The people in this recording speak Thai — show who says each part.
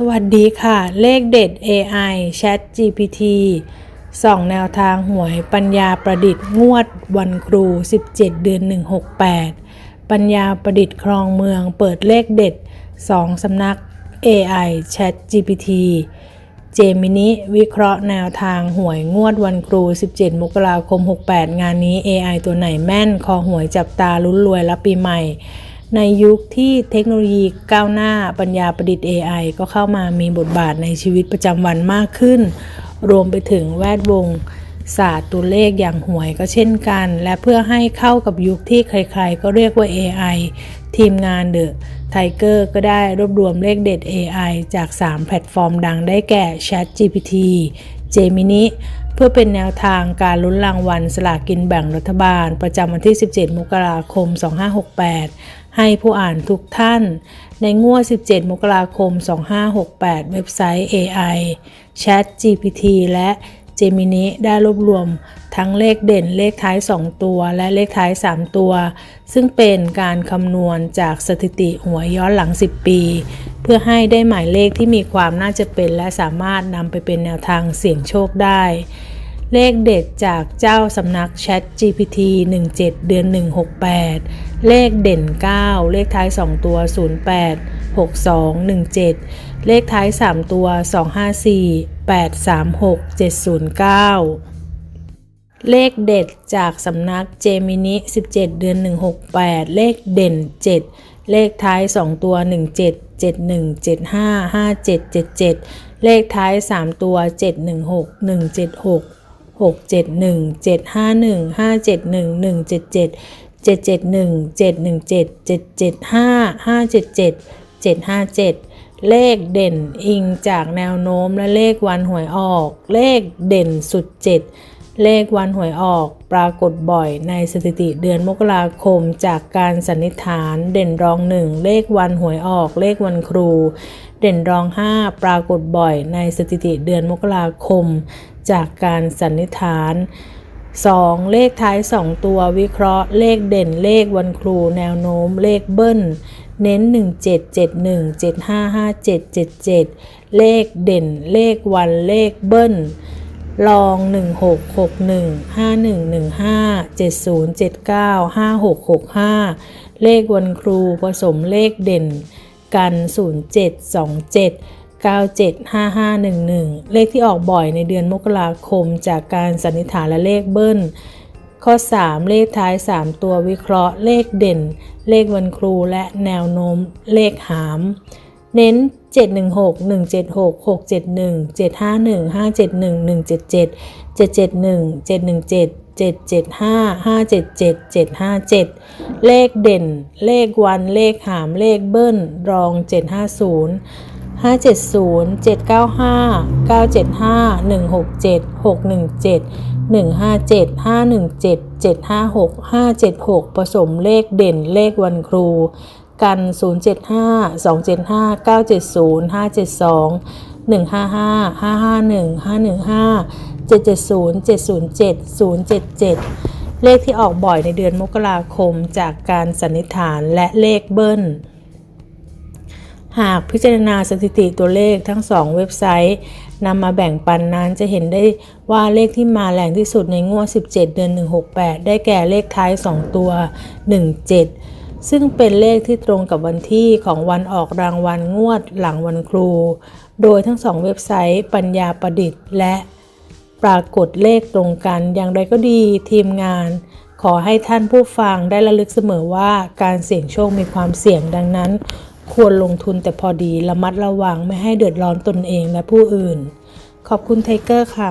Speaker 1: สวัสดีค่ะ เลขเด็ด AI Chat GPT ส่องแนวทางหวยปัญญาประดิษฐ์งวดวันครู 17 เดือน 168 ปัญญาประดิษฐ์ครองเมืองเปิดเลขเด็ด 2 สำนัก AI Chat GPT เจมินิวิเคราะห์แนวทางหวยงวดวันครู 17 มกราคม 68 งานนี้ AI ตัวไหนแม่น คอหวยจับตาลุ้นรวยรับปีใหม่ ในยุคที่เทคโนโลยีก้าวหน้าปัญญาประดิษฐ์ AI ก็เข้ามามีบทบาทในชีวิตประจำวันมากขึ้น รวมไปถึงแวดวงศาสตร์ตัวเลขอย่างหวยก็เช่นกัน และเพื่อให้เข้ากับยุคที่ใครๆ ก็เรียกว่า AI ทีมงาน The Tiger ก็ได้รวบรวมเลขเด็ด AI จาก 3 แพลตฟอร์มดังได้แก่ ChatGPT Gemini เพื่อเป็นแนวทางการลุ้นรางวัลสลากกินแบ่งรัฐบาล ประจำวันที่ 17 มกราคม 2568 ให้ผู้อ่านทุกท่าน ในงวด 17 มกราคม 2568 เว็บไซต์ AI ChatGPT และ Gemini ได้รวบรวมทั้งเลขเด่นเลขท้าย 2 ตัว และเลขท้าย 3 ตัว ซึ่งเป็นการคำนวณจากสถิติหวยย้อนหลัง 10 ปี เพื่อให้ได้หมายเลขที่มีความน่าจะเป็น และสามารถนำไปเป็นแนวทางเสี่ยงโชคได้ เลขเด็ดจากเจ้าสำนัก Chat GPT 17 เดือน 168 เลขเด่น 9 เลขท้าย 2 ตัว 08 62 17 เลขท้าย 3 ตัว 254 836 709 เลขเด็ดจากสำนักเจมินิ 17 เดือน 168 เลขเด่น 7 เลขท้าย 2 ตัว 17 71 75 57 77 เลขท้าย 3 ตัว 716 176 671 751 571 177 771 717 775 577 757 เลขเด่นอิงจากแนวโน้มและเลขวันหวยออก เลขเด่นสุด 7 เลขวันหวยออกปรากฏบ่อยในสถิติเดือนมกราคมจากการสันนิษฐานเด่นรองหนึ่งเลขวันหวยออกเลขวันครู เด่นรอง 5 ปรากฏบ่อยในสถิติเดือนมกราคม จากการสันนิษฐาน 2. เลขท้าย 2 ตัววิเคราะห์เลขเด่นเลขวันครู แนวโน้มเลขเบิ้ลเน้น 1771 7557 77 เลขเด่นเลขวันเลขเบิ้ล ลอง 1661 5115 7079 5665 เลขวันครูผสมเลขเด่นกัน 0727 975511 เลขที่ออกบ่อยในเดือนมกราคมจากการสันนิษฐานและเลขเบิ้ล ข้อ 3 เลขท้าย 3 ตัววิเคราะห์เลขเด่น เลขวันครูและแนวโน้มเลขหาม เน้น 716 176 671 751 571 177 771 717 775 577 757 เลขเด่น เลขวันเลขหามเลขเบิ้ล รอง 750 570 795 975 167 617 157 517 756 576 ผสมเลขเด่นเลขวันครู กัน 075 275 970 572 155 551 515 770 707 077 เลขที่ออกบ่อยในเดือนมกราคมจากการสันนิษฐานและเลขเบิ้ล หากพิจารณาสถิติตัวเลขทั้ง2เว็บไซต์นำมาแบ่งปันนั้นจะเห็นได้ว่าเลขที่มาแรงที่สุดในงวด 17 เดือน 168 ได้แก่เลขท้าย 2 ตัว 17 ซึ่งเป็นเลขที่ตรงกับวันที่ของวันออกรางวัลงวดหลังวันครู โดยทั้ง2เว็บไซต์ปัญญาประดิษฐ์ และปรากฏเลขตรงกัน อย่างไรก็ดีทีมงาน ขอให้ท่านผู้ฟังได้ระลึกเสมอว่าการเสี่ยงโชคมีความเสี่ยงดังนั้น ควรลงทุนแต่พอดีระมัดระวังไม่ให้เดือดร้อนตนเองและผู้อื่น ขอบคุณไทเกอร์ค่ะ